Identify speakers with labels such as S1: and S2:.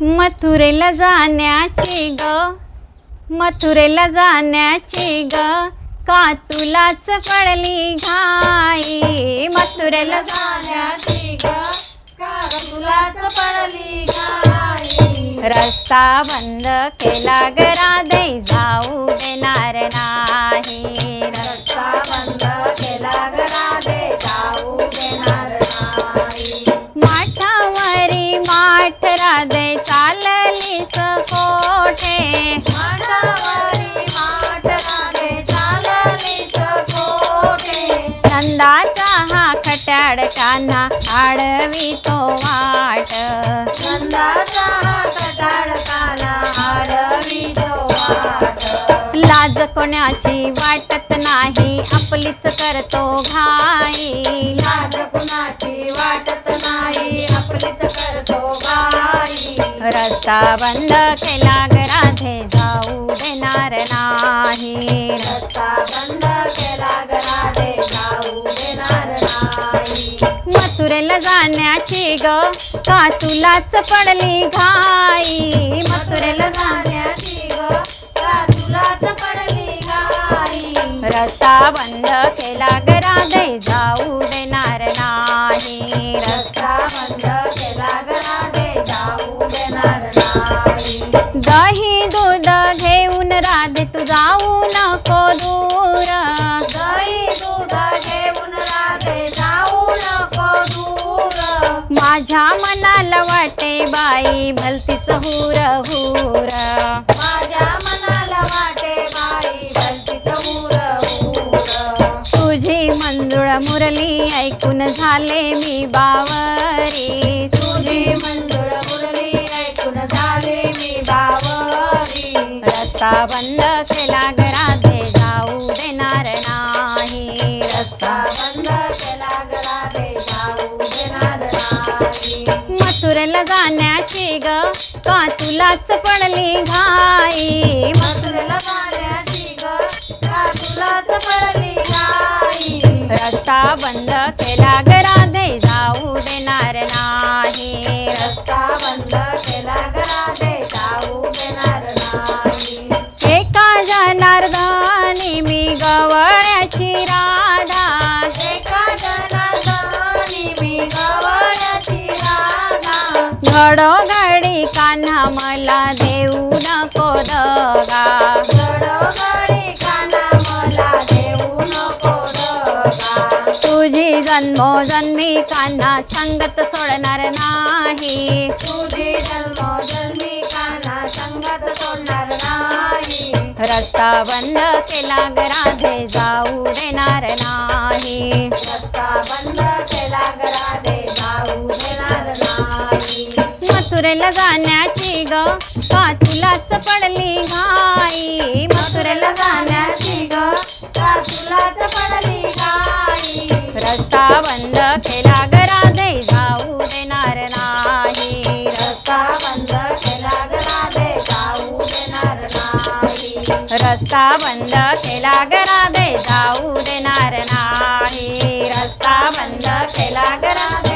S1: मथुरेला जाण्याची ग. मथुरेला जाण्याची ग. का तुलाच पडली घाई मथुरेला
S2: जाण्याची ग. का तुलाच पडली घाई
S1: रस्ता बंद केला
S2: गरा दे जाऊ देणार
S1: ना खट्याड कान्हा आडवी तो वाट. लाज कोणाची वाटत नाही आपलीच करतो घाई.
S2: लाज कुणाची वाटत नाही आपलीच करतो बाई
S1: रस्ता बंद मथुरेला जाण्याची ग. का तुलाच पडली घाई? मथुरेला
S2: जाण्याची ग. का तुलाच पडली घाई?
S1: रस्ता बंद केला ग राधे माझ्या मनाला वाटे बाई भलतीच हुर हुर.
S2: माझ्या मनाला वाटे बाई भलतीच हुर हुर.
S1: तुझी मंजुळ मुरली ऐकून झाले मी बावरी.
S2: तुझी मंजुळ मुरली ऐकून झाले मी बावरी.
S1: रस्ता बंद ग. का तुलाच पडली घाई.
S2: मथुरेला जाण्याची ग. का तुलाच पडली घाई.
S1: रस्ता बंद केला ग राधे. जाऊ देणार नाही.
S2: रस्ता बंद केला घरा दे
S1: मला देऊ नको दगा.
S2: घडोघडी काना मला देऊ नको दगा.
S1: तुझी जन्मोजन्मी कान्हा संगत सोडणार नाही.
S2: तुझी काना संगत सोडणार नाही.
S1: रस्ता बंद केला ग मथुरेला जाण्याची ग. का तुलाच पडली गाई मथुरेला
S2: जाण्याची ग. का तुलाच पडली गाई
S1: रस्ता बंद केला ग राधे जाऊ देणार नाही.
S2: रस्ता बंद केला घरा दे जाऊ देणार नाही.
S1: रस्ता बंद केला ग राधे जाऊ देणार नाही. रस्ता बंद केला ग राधे